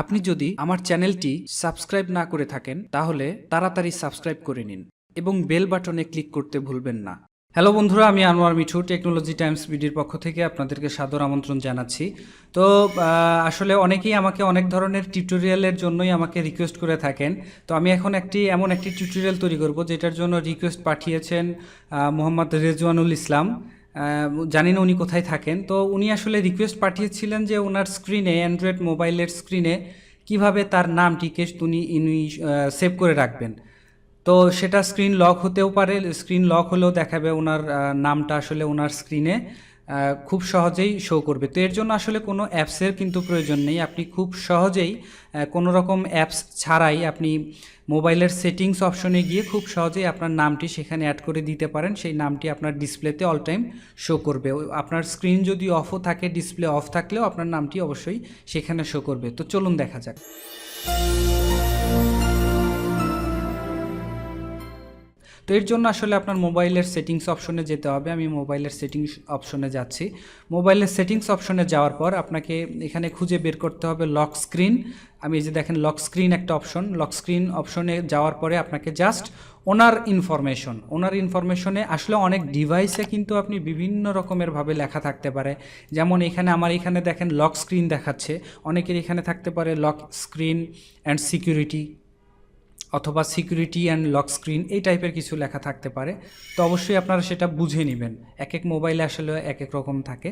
আপনি যদি আমার চ্যানেলটি সাবস্ক্রাইব না করে থাকেন, তাহলে তাড়াতাড়ি সাবস্ক্রাইব করে নিন এবং বেল বাটনে ক্লিক করতে ভুলবেন না। হ্যালো বন্ধুরা, আমি আনোয়ার মিঠু, টেকনোলজি টাইমস বিডির পক্ষ থেকে আপনাদেরকে সাদর আমন্ত্রণ জানাচ্ছি। তো আসলে অনেকেই আমাকে অনেক ধরনের টিউটোরিয়ালের জন্যই আমাকে রিকোয়েস্ট করে থাকেন। তো আমি এখন একটি, এমন একটি টিউটোরিয়াল তৈরি করব, যেটার জন্য রিকোয়েস্ট পাঠিয়েছেন মোহাম্মদ রেজওয়ানুল ইসলাম। জানি না উনি কোথায় থাকেন। তো উনি আসলে রিকোয়েস্ট পাঠিয়েছিলেন যে ওনার স্ক্রিনে অ্যান্ড্রয়েড মোবাইলের স্ক্রিনে কীভাবে তার নামটিকে উনি, ইনি সেভ করে রাখবেন। তো সেটা স্ক্রিন লক হতেও পারে স্ক্রিন লক হলেও দেখাবে ওনার নামটা আসলে ওনার স্ক্রিনে খুব সহজেই শো করবে। তো এর জন্য আসলে কোনো অ্যাপসের কিন্তু প্রয়োজন নেই। আপনি খুব সহজেই কোনো রকম অ্যাপস ছাড়াই আপনি মোবাইলের সেটিংস অপশনে গিয়ে খুব সহজেই আপনার নামটি সেখানে অ্যাড করে দিতে পারেন। সেই নামটি আপনার ডিসপ্লেতে অল টাইম শো করবে। আপনার স্ক্রিন যদি অফও থাকে ডিসপ্লে অফ থাকলেও আপনার নামটি অবশ্যই সেখানে শো করবে। তো চলুন দেখা যাক। তো এর জন্য আসলে আপনার মোবাইলের সেটিংস অপশনে যেতে হবে। আমি মোবাইলের সেটিংস অপশনে যাচ্ছি। মোবাইলের সেটিংস অপশনে যাওয়ার পর আপনাকে এখানে খুঁজে বের করতে হবে লক স্ক্রিন আমি এই যে দেখেন লক স্ক্রিন একটা অপশন লক স্ক্রিন অপশনে যাওয়ার পরে আপনাকে জাস্ট ওনার ইনফরমেশন ওনার ইনফরমেশনে আসলে অনেক ডিভাইসে কিন্তু আপনি বিভিন্ন রকমের ভাবে লেখা থাকতে পারে। যেমন এখানে আমার এখানে দেখেন লক স্ক্রিন দেখাচ্ছে। অনেকের এখানে থাকতে পারে লক স্ক্রিন অ্যান্ড সিকিউরিটি অথবা সিকিউরিটি অ্যান্ড লক স্ক্রিন এই টাইপের কিছু লেখা থাকতে পারে। তো অবশ্যই আপনারা সেটা বুঝে নেবেন। এক এক মোবাইলে আসলে এক এক রকম থাকে।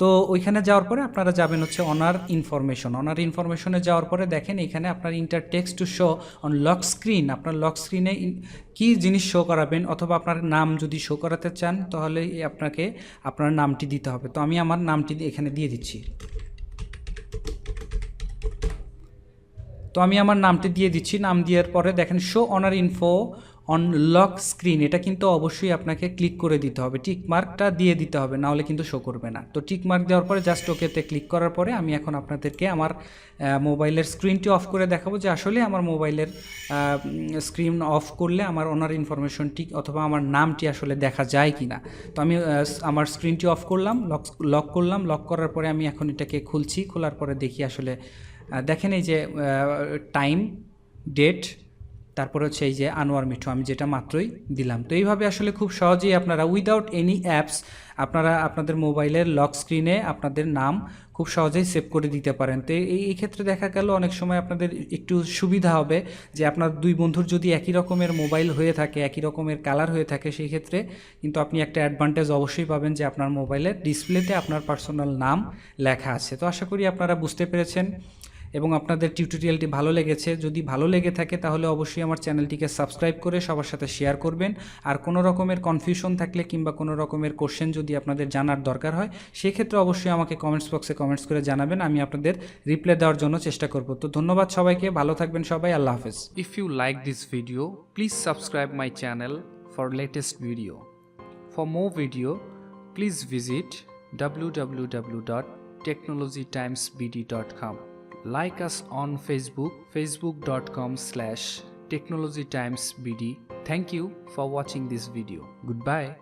তো ওইখানে যাওয়ার পরে আপনারা যাবেন হচ্ছে অনার ইনফরমেশন অনার ইনফরমেশনে যাওয়ার পরে দেখেন এখানে আপনার enter text to show on lock screen আপনার লক স্ক্রিনে কী জিনিস শো করাবেন অথবা আপনার নাম যদি শো করাতে চান, তাহলে আপনাকে আপনার নামটি দিতে হবে। তো আমি আমার নামটি এখানে দিয়ে দিচ্ছি। তো আমি আমার নামটি দিয়ে দিচ্ছি। নাম দেওয়ার পরে দেখেন show owner info on lock screen এটা কিন্তু অবশ্যই আপনাকে ক্লিক করে দিতে হবে। টিক মার্কটা দিয়ে দিতে হবে, নাহলে কিন্তু শো করবে না। তো টিক মার্ক দেওয়ার পরে জাস্ট ওকেতে ক্লিক করার পরে আমি এখন আপনাদেরকে আমার মোবাইলের স্ক্রিনটি অফ করে দেখাবো যে আসলে আমার মোবাইলের স্ক্রিন অফ করলে আমার ওনার ইনফরমেশনটি অথবা আমার নামটি আসলে দেখা যায় কি না তো আমি আমার স্ক্রিনটি অফ করলাম লক লক করলাম লক করার পরে আমি এখন এটাকে খুলছি, খোলার পরে দেখি আসলে দেখেন এই যে টাইম ডেট তারপর হচ্ছে এই যে আনোয়ার মিঠু, আমি যেটা মাত্রই দিলাম। তো এইভাবে আসলে খুব সহজেই আপনারা উইদাউট এনি অ্যাপস আপনারা আপনাদের মোবাইলের লক স্ক্রিনে আপনাদের নাম খুব সহজেই সেভ করে দিতে পারেন। তো এই এই ক্ষেত্রে দেখা গেল অনেক সময় আপনাদের একটু সুবিধা হবে যে আপনার দুই বন্ধুর যদি একই রকমের মোবাইল হয়ে থাকে, একই রকমের কালার হয়ে থাকে, সেই ক্ষেত্রে কিন্তু আপনি একটা অ্যাডভান্টেজ অবশ্যই পাবেন যে আপনার মোবাইলের ডিসপ্লেতে আপনার পার্সোনাল নাম লেখা আছে। তো আশা করি আপনারা বুঝতে পেরেছেন। এবং আপনাদের টিউটোরিয়ালটি ভালো লেগেছে, যদি ভালো লেগে থাকে তাহলে অবশ্যই আমার চ্যানেলটিকে সাবস্ক্রাইব করে সবার সাথে শেয়ার করবেন। আর কোনো রকমের কনফিউশন থাকলে কিংবা কোনো রকমের কোশ্চেন যদি আপনাদের জানার দরকার হয়, সেক্ষেত্রে অবশ্যই আমাকে কমেন্টস বক্সে কমেন্টস করে জানাবেন, আমি আপনাদের রিপ্লাই দেওয়ার জন্য চেষ্টা করব। তো ধন্যবাদ সবাইকে, ভালো থাকবেন সবাই, আল্লাহ হাফেজ। If you like this video please subscribe my channel for latest video for more video please visit www.technologytimesbd.com like us on facebook facebook.com slash technologytimesbd. Thank you for watching this video. Goodbye